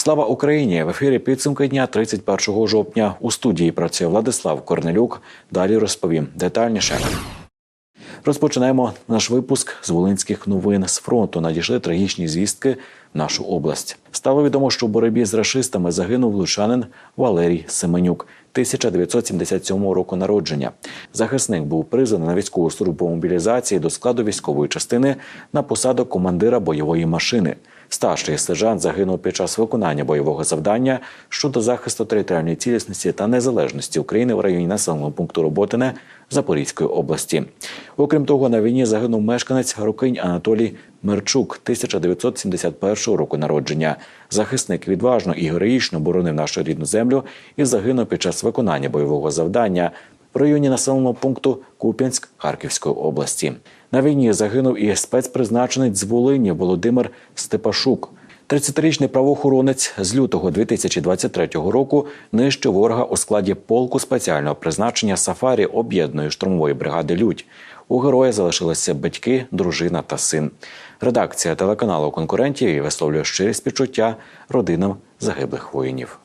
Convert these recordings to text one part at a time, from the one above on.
Слава Україні! В ефірі підсумки дня 31 жовтня. У студії працює Владислав Корнелюк. Далі розповім детальніше. Розпочинаємо наш випуск з волинських новин. З фронту надійшли трагічні звістки нашу область. Стало відомо, що в боротьбі з рашистами загинув лучанин Валерій Семенюк. 1977 року народження. Захисник був призваний на військову службу мобілізації до складу військової частини на посаду командира бойової машини. Старший сержант загинув під час виконання бойового завдання щодо захисту територіальної цілісності та незалежності України в районі населеного пункту Роботине Запорізької області. Окрім того, на війні загинув мешканець Рукинь Анатолій Мерчук 1971 року народження. Захисник відважно і героїчно боронив нашу рідну землю і загинув під час виконання бойового завдання в районі населеного пункту Куп'янськ Харківської області. На війні загинув і спецпризначенець з Волині Володимир Степашук. 30-річний правоохоронець з лютого 2023 року нищив ворога у складі полку спеціального призначення Сафарі об'єднаної штурмової бригади Людь. У героя залишилися батьки, дружина та син. Редакція телеканалу конкурентів висловлює щирі співчуття родинам загиблих воїнів.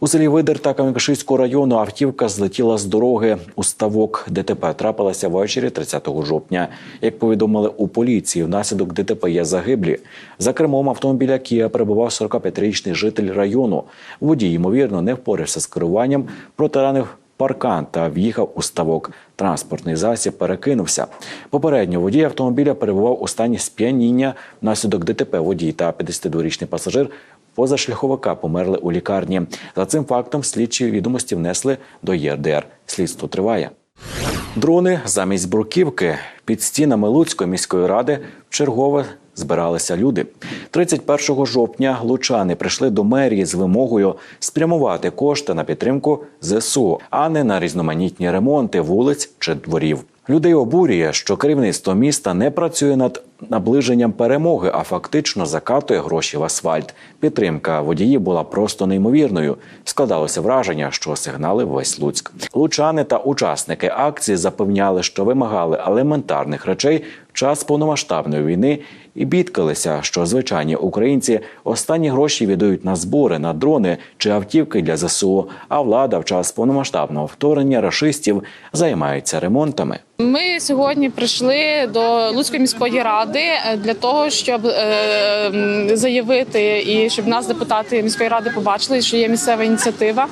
У селі Видер та Кам'якшиського району автівка злетіла з дороги у ставок. ДТП трапилася ввечері 30 жовтня. Як повідомили у поліції, внаслідок ДТП є загиблі. За кермом автомобіля Кія перебував 45-річний житель району. Водій, ймовірно, не впорався з керуванням, протаранив паркан та в'їхав у ставок. Транспортний засіб перекинувся. Попередньо водій автомобіля перебував у стані сп'яніння. Внаслідок ДТП водій та 52-річний пасажир позашляховика померли у лікарні. За цим фактом слідчі відомості внесли до ЄРДР. Слідство триває. Дрони замість бруківки під стінами Луцької міської ради вчергове збиралися люди. 31 жовтня лучани прийшли до мерії з вимогою спрямувати кошти на підтримку ЗСУ, а не на різноманітні ремонти вулиць чи дворів. Людей обурює, що керівництво міста не працює над наближенням перемоги, а фактично закатує гроші в асфальт. Підтримка водіїв була просто неймовірною. Складалося враження, що сигнали весь Луцьк. Лучани та учасники акції запевняли, що вимагали елементарних речей в час повномасштабної війни і бідкалися, що звичайні українці останні гроші віддають на збори, на дрони чи автівки для ЗСУ. А влада в час повномасштабного вторгнення рашистів займається ремонтами. Ми сьогодні прийшли до Луцької міської ради е, для того, щоб е, заявити і щоб нас депутати міської ради побачили, що є місцева ініціатива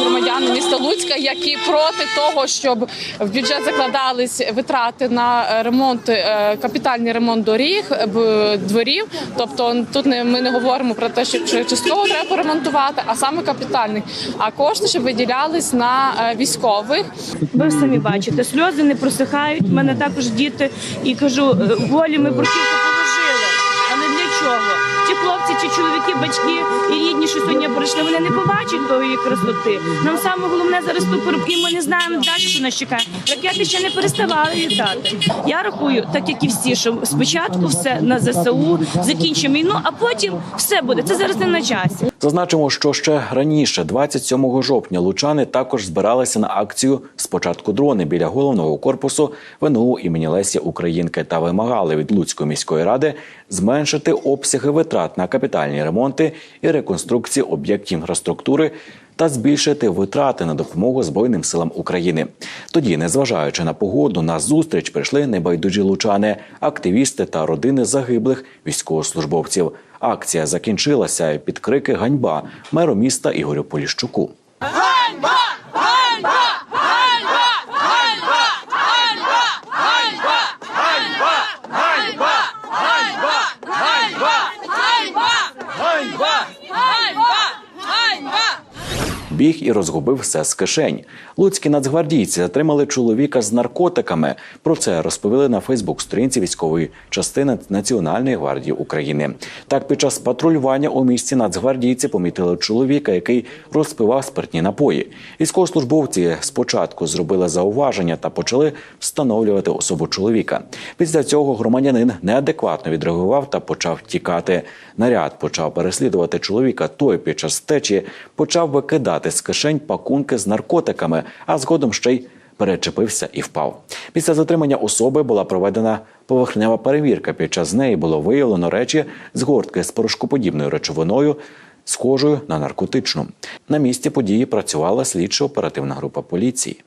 громадян міста Луцька, які проти того, щоб в бюджет закладались витрати на ремонт, е, капітальний ремонт доріг, дворів. Тобто тут ми не говоримо про те, що частково треба поремонтувати, а саме капітальний. А кошти щоб виділялись на військових. Ви самі бачите, сльози не просихають. У мене також діти, і кажу, волі ми бруківку положили. Але для чого? Ті хлопці, чи чоловіки, батьки і рідні, що сьогодні прийшли, вони не побачать тої красоти. Нам саме головне зараз пор- і ми не знаємо далі, що нас чекає. Ракети ще не переставали літати. Я рахую, так як і всі, що спочатку все на ЗСУ, закінчимо війну, а потім все буде. Це зараз не на часі. Зазначимо, що ще раніше, 27 жовтня, лучани також збиралися на акцію спочатку дрони біля головного корпусу ВНУ імені Лесі Українки та вимагали від Луцької міської ради зменшити обсяги витрат на капітальні ремонти і реконструкції об'єктів інфраструктури. Та збільшити витрати на допомогу Збройним силам України. Тоді, незважаючи на погоду, на зустріч прийшли небайдужі лучани, активісти та родини загиблих військовослужбовців. Акція закінчилася під крики ганьба меру міста Ігорю Поліщуку. Біг і розгубив все з кишень. Луцькі нацгвардійці затримали чоловіка з наркотиками. Про це розповіли на Фейсбук-сторінці військової частини Національної гвардії України. Так, під час патрулювання у місті нацгвардійці помітили чоловіка, який розпивав спиртні напої. Військовослужбовці спочатку зробили зауваження та почали встановлювати особу чоловіка. Після цього громадянин неадекватно відреагував та почав тікати. Наряд почав переслідувати чоловіка. Той під час течі почав викидати з кишень пакунки з наркотиками, а згодом ще й перечепився і впав. Після затримання особи була проведена поверхнева перевірка. Під час неї було виявлено речі з гортки з порошкоподібною речовиною, схожою на наркотичну. На місці події працювала слідчо-оперативна група поліції.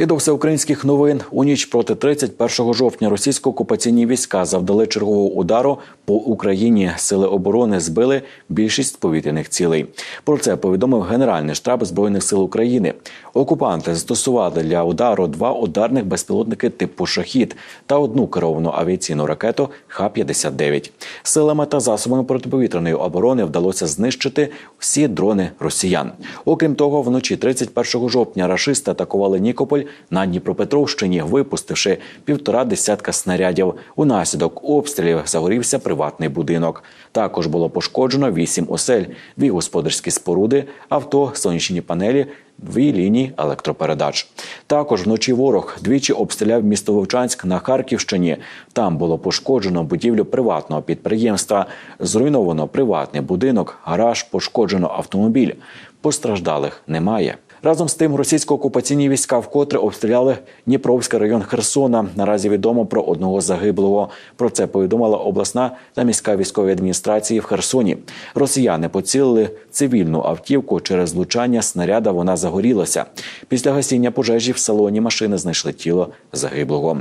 І до всеукраїнських новин у ніч проти 31 жовтня російсько-окупаційні війська завдали чергового удару по Україні. Сили оборони збили більшість повітряних цілей. Про це повідомив Генеральний штаб збройних сил України. Окупанти застосували для удару два ударних безпілотники типу шахід та одну керовану авіаційну ракету Х-59. Силами та засобами протиповітряної оборони вдалося знищити всі дрони росіян. Окрім того, вночі 31 жовтня рашисти атакували Нікополь на Дніпропетровщині, випустивши півтора десятка снарядів. Унаслідок обстрілів загорівся приватний будинок. Також було пошкоджено вісім осель, дві господарські споруди, авто, сонячні панелі. Дві лінії електропередач. Також вночі ворог двічі обстріляв місто Вовчанськ на Харківщині. Там було пошкоджено будівлю приватного підприємства, зруйновано приватний будинок, гараж, пошкоджено автомобіль. Постраждалих немає. Разом з тим, російсько-окупаційні війська вкотре обстріляли Дніпровський район Херсона. Наразі відомо про одного загиблого. Про це повідомила обласна та міська військові адміністрації в Херсоні. Росіяни поцілили цивільну автівку через влучання снаряда. Вона загорілася. Після гасіння пожежі в салоні машини знайшли тіло загиблого.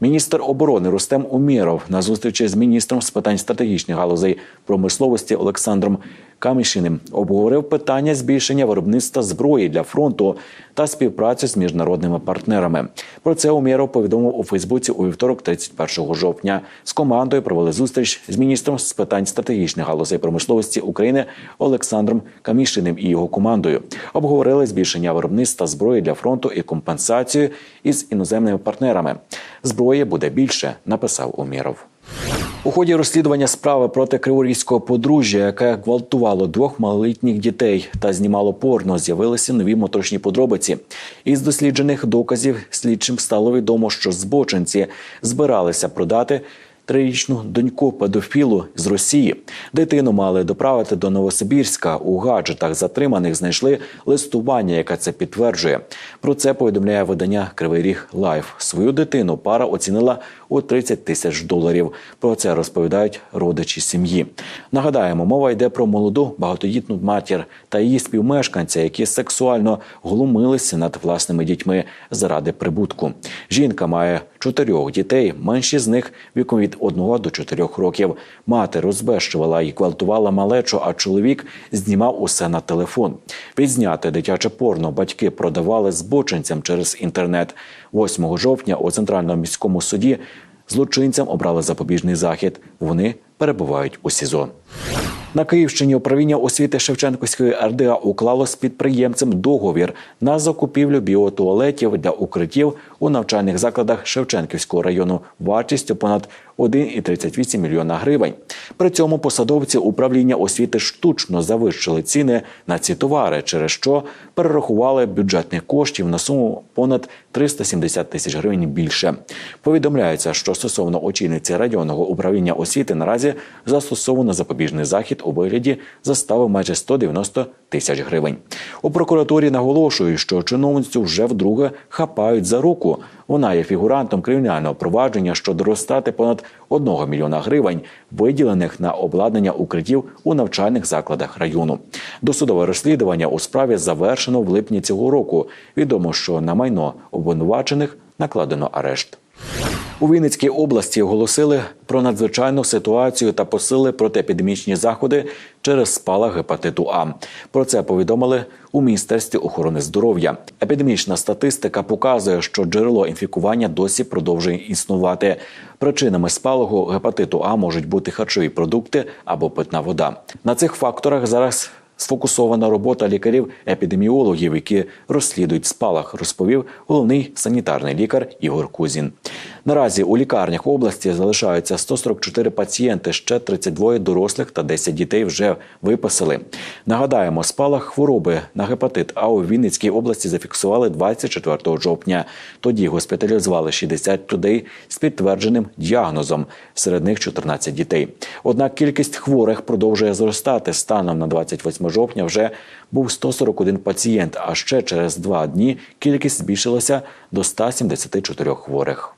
Міністр оборони Рустем Умєров на зустрічі з міністром з питань стратегічних галузей промисловості Олександром Камішиним обговорив питання збільшення виробництва зброї для фронту та співпрацю з міжнародними партнерами. Про це Умєров повідомив у Фейсбуці у вівторок, 31 жовтня. З командою провели зустріч з міністром з питань стратегічних галузей промисловості України Олександром Камішиним і його командою. Обговорили збільшення виробництва зброї для фронту і компенсацію із іноземними партнерами. Зброї буде більше, написав Умєров. У ході розслідування справи проти криворізького подружжя, яке гвалтувало двох малолітніх дітей та знімало порно, з'явилися нові моторошні подробиці. Із досліджених доказів слідчим стало відомо, що збочинці збиралися продати. Трирічну доньку педофілу з Росії дитину мали доправити до Новосибірська. У гаджетах затриманих знайшли листування, яке це підтверджує. Про це повідомляє видання Кривий Ріг Лайф. Свою дитину пара оцінила у 30 тисяч доларів. Про це розповідають родичі сім'ї. Нагадаємо, мова йде про молоду багатодітну матір та її співмешканця, які сексуально глумилися над власними дітьми заради прибутку. Жінка має чотирьох дітей, менші з них віком від 1 до 4 років. Мати розбещувала і квалтувала малечу, а чоловік знімав усе на телефон. Відзняти дитяче порно батьки продавали збочинцям через інтернет. 8 жовтня у центральному міському суді злочинцям обрали запобіжний захід. Вони перебувають у СІЗО. На Київщині управління освіти Шевченківської РДА уклало з підприємцем договір на закупівлю біотуалетів для укриттів у навчальних закладах Шевченківського району вартістю понад 1,38 мільйона гривень. При цьому посадовці управління освіти штучно завищили ціни на ці товари, через що перерахували бюджетних коштів на суму понад 370 тисяч гривень більше. Повідомляється, що стосовно очільниці районного управління освіти наразі застосовано запобіжний захід у вигляді застави майже 190 тисяч гривень. У прокуратурі наголошують, що чиновницю вже вдруге хапають за руку. Вона є фігурантом кримінального провадження щодо розтрати понад 1 мільйона гривень, виділених на обладнання укриттів у навчальних закладах району. Досудове розслідування у справі завершено в липні цього року. Відомо, що на майно обвинувачених накладено арешт. У Вінницькій області оголосили про надзвичайну ситуацію та посили протиепідемічні заходи через спалах гепатиту А. Про це повідомили у міністерстві охорони здоров'я. Епідемічна статистика показує, що джерело інфікування досі продовжує існувати. Причинами спалаху гепатиту А можуть бути харчові продукти або питна вода. На цих факторах зараз сфокусована робота лікарів-епідеміологів, які розслідують спалах, розповів головний санітарний лікар Ігор Кузін. Наразі у лікарнях області залишаються 144 пацієнти, ще 32 дорослих та 10 дітей вже виписали. Нагадаємо, спалах хвороби на гепатит А у Вінницькій області зафіксували 24 жовтня. Тоді госпіталізували 60 людей з підтвердженим діагнозом, серед них 14 дітей. Однак кількість хворих продовжує зростати. Станом на 28 жовтня вже був 141 пацієнт, а ще через два дні кількість збільшилася до 174 хворих.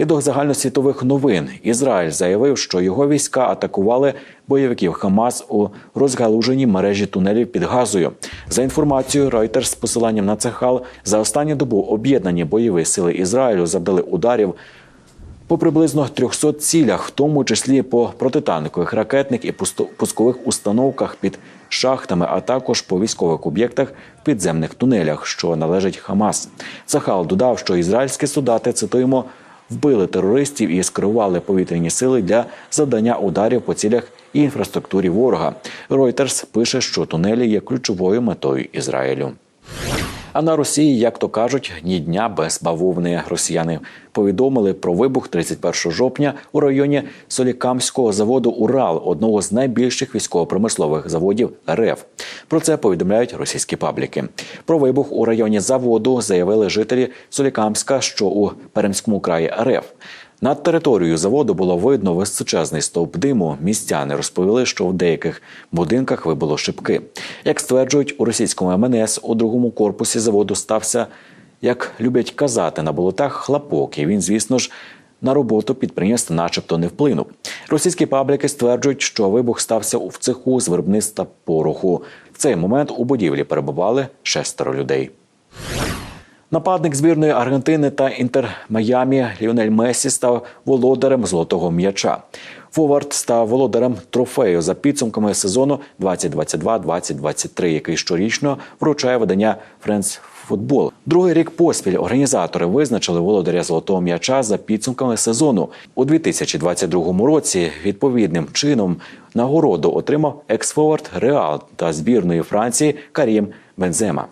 І до загальносвітових новин Ізраїль заявив, що його війська атакували бойовиків Хамас у розгалуженій мережі тунелів під Газою. За інформацією Reuters з посиланням на Цехал, за останню добу об'єднані бойові сили Ізраїлю завдали ударів по приблизно 300 цілях, в тому числі по протитанкових ракетних і пускових установках під шахтами, а також по військових об'єктах в підземних тунелях, що належить Хамас. Захал додав, що ізраїльські солдати цитуємо. Вбили терористів і скерували повітряні сили для завдання ударів по цілях і інфраструктурі ворога. Reuters пише, що тунелі є ключовою метою Ізраїлю. А на Росії, як то кажуть, ні дня без бавовни. Росіяни повідомили про вибух 31 жовтня у районі Солікамського заводу Урал, одного з найбільших військово-промислових заводів РФ. Про це повідомляють російські пабліки. Про вибух у районі заводу заявили жителі Солікамська, що у Перемському краї РФ. Над територією заводу було видно височезний стовп диму. Містяни розповіли, що в деяких будинках вибило шибки. Як стверджують у російському МНС, у другому корпусі заводу стався, як люблять казати на болотах, хлопок. І він, звісно ж, на роботу підприємства, начебто, не вплинув. Російські пабліки стверджують, що вибух стався в цеху з виробництва пороху. В цей момент у будівлі перебували шестеро людей. Нападник збірної Аргентини та Інтер Майамі Ліонель Месі став володарем золотого м'яча. Фовард став володарем трофею за підсумками сезону 2022-2023, який щорічно вручає видання Френс Футбол. Другий рік поспіль організатори визначили володаря золотого м'яча за підсумками сезону у 2022 році. Відповідним чином нагороду отримав екс-форвард Реал та збірної Франції Карім Бензема.